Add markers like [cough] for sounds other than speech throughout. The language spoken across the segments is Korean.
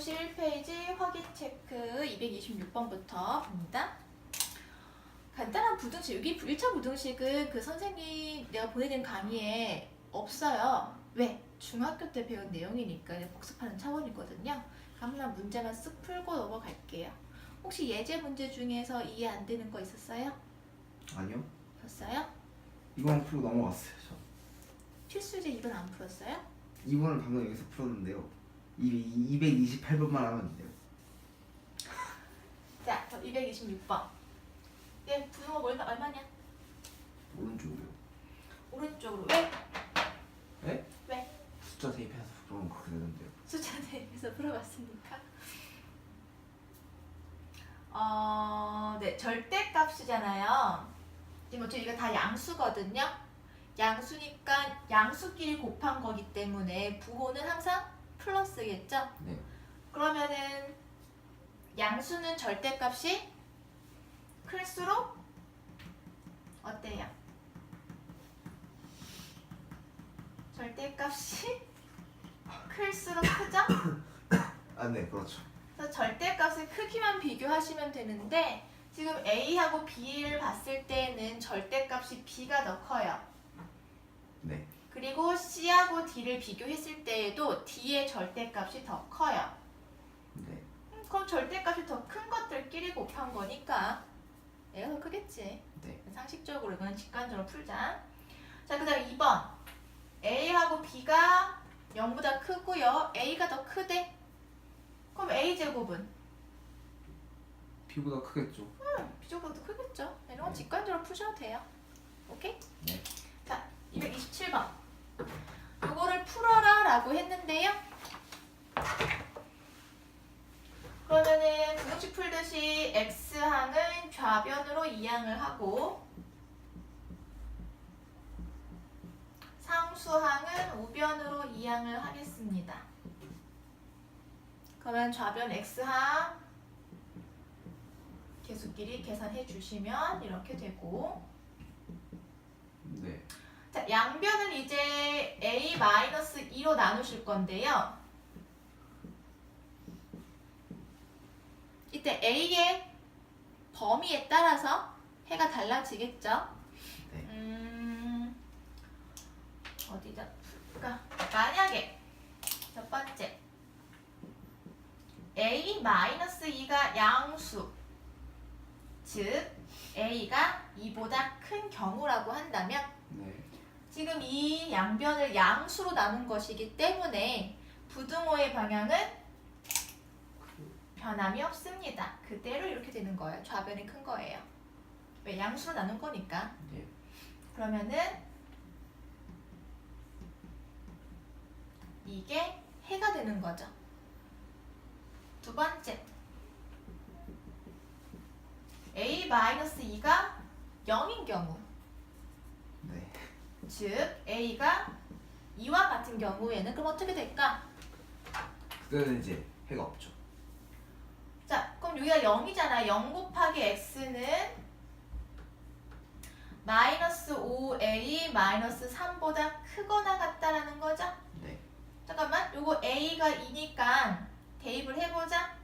191페이지 확인 체크 226번부터 봅니다. 간단한 부등식, 여기 1차 부등식은 그 선생님 내가 보내준 강의에 없어요. 왜? 중학교 때 배운 내용이니까 복습하는 차원이거든요. 한번 문제만 쓱 풀고 넘어갈게요. 혹시 예제 문제 중에서 이해 안 되는 거 있었어요? 아니요. 없어요? 이번 풀고 넘어갔어요. 저. 필수제 2번 안 풀었어요? 이번을 방금 여기서 풀었는데요. 이 228번만 하면 돼요. 자, 그럼 226번. 예, 부등호 얼마, 얼마냐? 오른쪽으로. 오른쪽으로. 왜? 네? 왜? 숫자 대입해서 그러면 그렇게 되는데요. 숫자 대입해서 풀어봤으니까. 어, 네, 절대값이잖아요. 지금 어차피 이거 다 양수거든요. 양수니까 양수끼리 곱한 거기 때문에 부호는 항상 플러스겠죠? 네. 그러면은 양수는 절대값이 클수록 어때요? 절대값이 [laughs] 클수록 크죠? 아, 네, 그렇죠. 그래서 절대값의 크기만 비교하시면 되는데 지금 A하고 B를 봤을 때는 절대값이 B가 더 커요. 네. 그리고 C하고 D를 비교했을 때에도 D의 절대값이 더 커요. 네. 음, 그럼 절대값이 더 큰 것들끼리 곱한 거니까 얘가 더 크겠지. 네. 상식적으로 이건 직관적으로 풀자. 자, 그 다음에 2번. A하고 B가 0보다 크고요. A가 더 크대. 그럼 A 제곱은 B보다 크겠죠. B제곱보다 더 크겠죠. 이런 건 직관적으로 푸셔도 돼요. 오케이? 네. 자, 227번. 요거를 풀어라 라고 했는데요. 그러면은 부등식 풀듯이 x항은 좌변으로 이항을 하고 상수항은 우변으로 이항을 하겠습니다. 그러면 좌변 x항 개수끼리 계산해 주시면 이렇게 되고 네. 자, 양변을 이제 a-2로 나누실 건데요. 이때 a의 범위에 따라서 해가 달라지겠죠? 네. 음, 어디다 풀까? 만약에 첫 번째 a-2가 양수 즉 a가 2보다 큰 경우라고 한다면 네. 지금 이 양변을 양수로 나눈 것이기 때문에 부등호의 방향은 변함이 없습니다. 그대로 이렇게 되는 거예요. 좌변이 큰 거예요. 왜 양수로 나눈 거니까. 네. 그러면은 이게 해가 되는 거죠. 두 번째 a-2가 0인 경우 네. 즉 A가 2와 같은 경우에는 그럼 어떻게 될까? 그때는 이제 해가 없죠. 자, 그럼 여기가 0이잖아. 0 곱하기 x는 마이너스 5a 마이너스 3보다 크거나 같다라는 거죠? 네. 잠깐만, 요거 a가 2니까 대입을 해보자.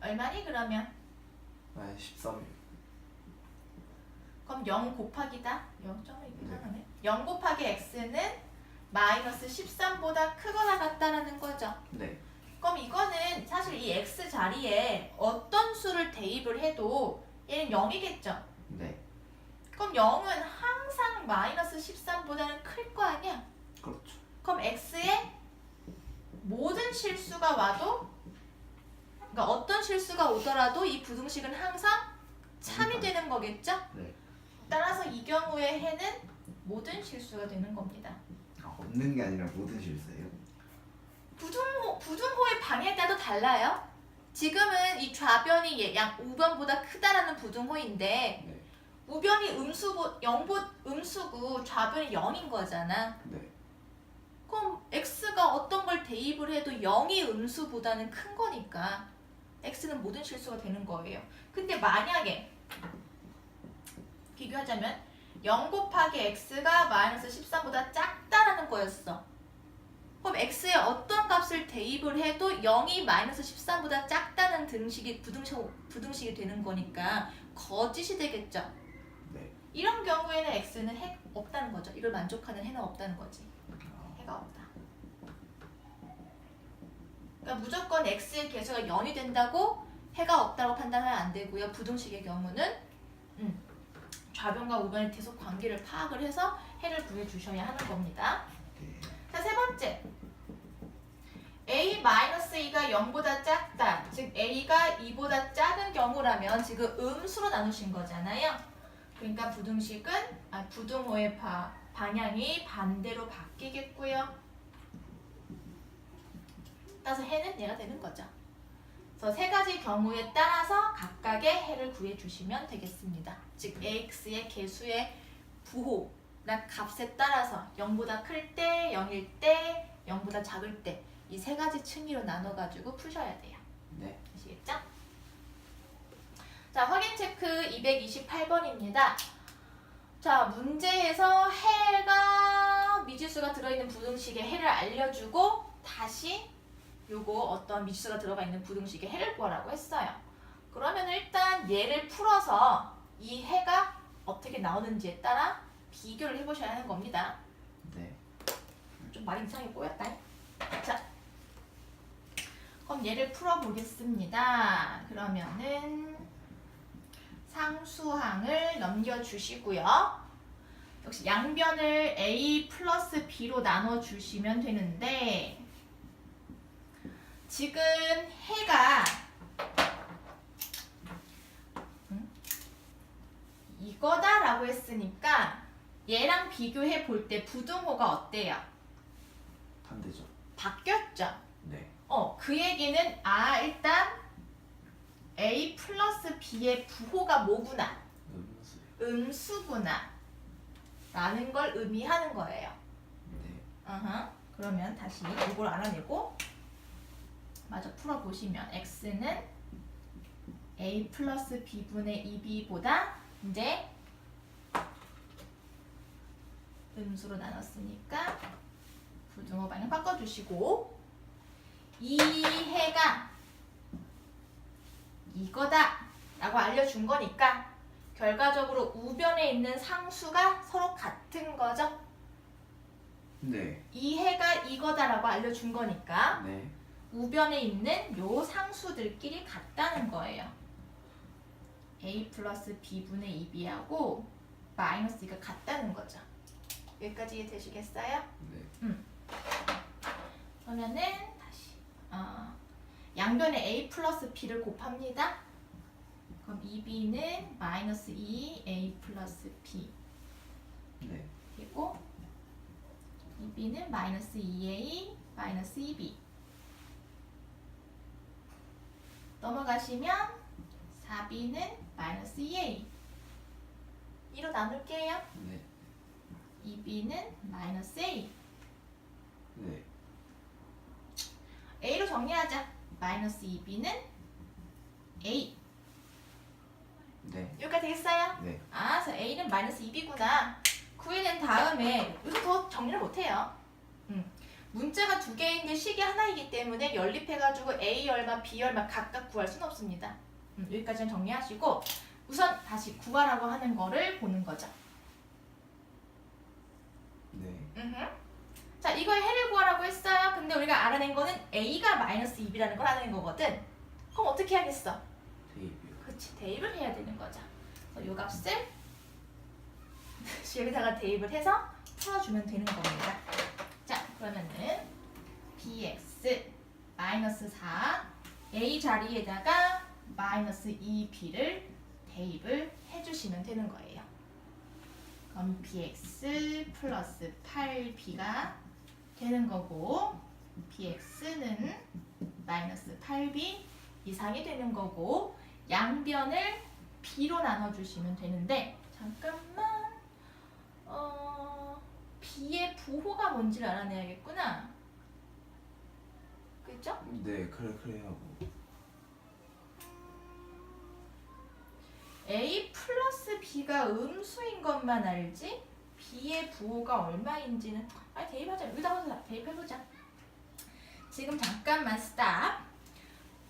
얼마니 그러면? 아, 13. 그럼 0 곱하기다. 0점이 이상하네. 0 곱하기 x는 마이너스 13보다 크거나 같다라는 거죠. 네. 그럼 이거는 사실 이 x 자리에 어떤 수를 대입을 해도 얘는 0이겠죠. 네. 그럼 0은 항상 마이너스 13보다는 클 거 아니야? 그렇죠. 그럼 x에 모든 실수가 와도 그러니까 어떤 실수가 오더라도 이 부등식은 항상 참이 되는 거겠죠? 네. 따라서 이 경우에 해는 모든 실수가 되는 겁니다. 아, 없는 게 아니라 모든 실수예요. 부등호, 부등호의 방향에 따라 달라요. 지금은 이 좌변이 얘- 양 우변보다 크다라는 부등호인데 네. 우변이 음수고 0보 음수고 좌변이 0인 거잖아. 네. 그럼 x가 어떤 걸 대입을 해도 0이 음수보다는 큰 거니까 x는 모든 실수가 되는 거예요. 근데 만약에 비교하자면 0 곱하기 x가 마이너스 13보다 작다라는 거였어. 그럼 x의 어떤 값을 대입을 해도 0이 마이너스 13보다 작다는 등식이 부등식, 부등식이 되는 거니까 거짓이 되겠죠. 네. 이런 경우에는 x는 해 없다는 거죠. 이걸 만족하는 해는 없다는 거지. 해가 없다. 그러니까 무조건 x의 개수가 0이 된다고 해가 없다고 판단하면 안 되고요. 부등식의 경우는 음, 좌변과 우변의 계속 관계를 파악을 해서 해를 구해 주셔야 하는 겁니다. 네. 자, 세 번째. a-2가 0보다 작다. 즉 a가 2보다 작은 경우라면 지금 음수로 나누신 거잖아요. 그러니까 부등식은 아, 부등호의 바, 방향이 반대로 바뀌겠고요. 따라서 해는 얘가 되는 거죠. 그래서 세 가지 경우에 따라서 각각의 해를 구해 주시면 되겠습니다. 즉 ax의 개수의 부호나 값에 따라서 0보다 클 때, 0일 때, 0보다 작을 때 이 세 가지 층위로 나눠 가지고 푸셔야 돼요. 네. 아시겠죠? 자, 확인 체크 228번입니다. 자, 문제에서 해가 미지수가 들어있는 부등식의 해를 알려주고 다시 요거 어떤 미지수가 들어가 있는 부등식의 해를 구하라고 했어요. 그러면 일단 얘를 풀어서 이 해가 어떻게 나오는지에 따라 비교를 해보셔야 하는 겁니다. 네. 좀 말이 이상하게 꼬였다. 자, 그럼 얘를 풀어보겠습니다. 그러면은 상수항을 넘겨주시고요. 역시 양변을 a 플러스 b로 나눠주시면 되는데 지금 해가 음? 이거다라고 했으니까 얘랑 비교해 볼 때 부등호가 어때요? 반대죠. 바뀌었죠? 네. 어, 그 얘기는 아 일단 a 플러스 b의 부호가 뭐구나 음수. 음수구나 라는 걸 의미하는 거예요. 네. 어허. 그러면 다시 이걸 알아내고 마저 풀어보시면 x는 a 플러스 b분의 2b보다 이제 음수로 나눴으니까 부등호 방향 바꿔주시고 이 해가 이거다 라고 알려준 거니까 결과적으로 우변에 있는 상수가 서로 같은 거죠. 네. 이 해가 이거다라고 알려준 거니까 네. 우변에 있는 요 상수들끼리 같다는 거예요. a 플러스 b분의 2b하고 마이너스 2가 같다는 거죠. 여기까지 이해 되시겠어요? 네. 그러면은 다시 어, 양변에 a 플러스 b를 곱합니다. 그럼 2b는 마이너스 2 a 플러스 b 네. 그리고 2b는 마이너스 2a 마이너스 2b 넘어가시면 4b는 마이너스 2a 2로 나눌게요. 네. 2b는 마이너스 a 네. a로 정리하자. 마이너스 2b는 a 네. 여기까지 되겠어요? 네. 아, 그래서 a는 마이너스 2b구나. 구해낸 다음에 여기서 더 정리를 못해요. 음. 문자가 두 개인데 식이 하나이기 때문에 연립해가지고 a 얼마, b 얼마 각각 구할 수는 없습니다. 음, 여기까지는 정리하시고 우선 다시 구하라고 하는 거를 보는 거죠. 네. 음흠. 자, 이걸 해를 구하라고 했어요. 근데 우리가 알아낸 거는 a가 마이너스 2b라는 걸 알아낸 거거든. 그럼 어떻게 하겠어? 대입이요. 그치 대입을 해야 되는 거죠. 그래서 요 값을 [laughs] 여기다가 대입을 해서 풀어주면 되는 겁니다. 자 그러면은 bx 마이너스 4 a 자리에다가 마이너스 2b를 대입을 해주시면 되는 거예요. 그럼 bx 플러스 8b가 되는 거고 bx는 마이너스 8b 이상이 되는 거고 양변을 b로 나눠주시면 되는데 잠깐만 어 b의 부호가 뭔지를 알아내야겠구나 그죠? 네. 그래 그래 하고. a 플러스 b가 음수인 것만 알지 b의 부호가 얼마인지는 아니 대입하자 여기다가 대입해보자 지금 잠깐만 스탑.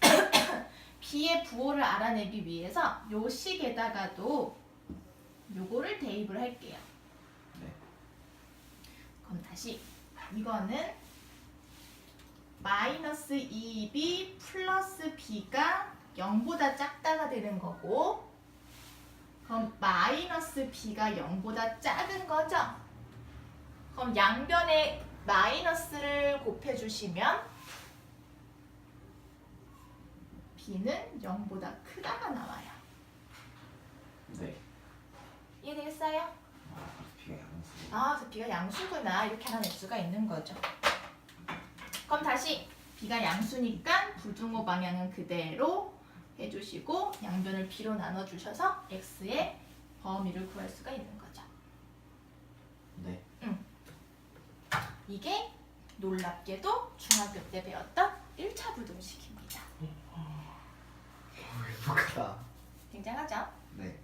[coughs] B의 부호를 알아내기 위해서 요 식에다가도 요거를 대입을 할게요. 네. 그럼 다시 이거는 마이너스 2b 플러스 b가 0보다 작다가 되는 거고 그럼 마이너스 b가 0보다 작은 거죠? 그럼 양변에 마이너스를 곱해주시면 b는 0보다 크다가 나와요. 네. 이해되겠어요? 아, 비가 양수. 아, 그래서 B가 양수구나. 이렇게 하나 낼 수가 있는 거죠. 그럼 다시 B가 양수니까 부등호 방향은 그대로 해주시고 양변을 B로 나눠주셔서 X의 범위를 구할 수가 있는 거죠. 네. 이게 놀랍게도 중학교 때 배웠던 1차 부등식입니다. 행복하다. 굉장하죠? 네.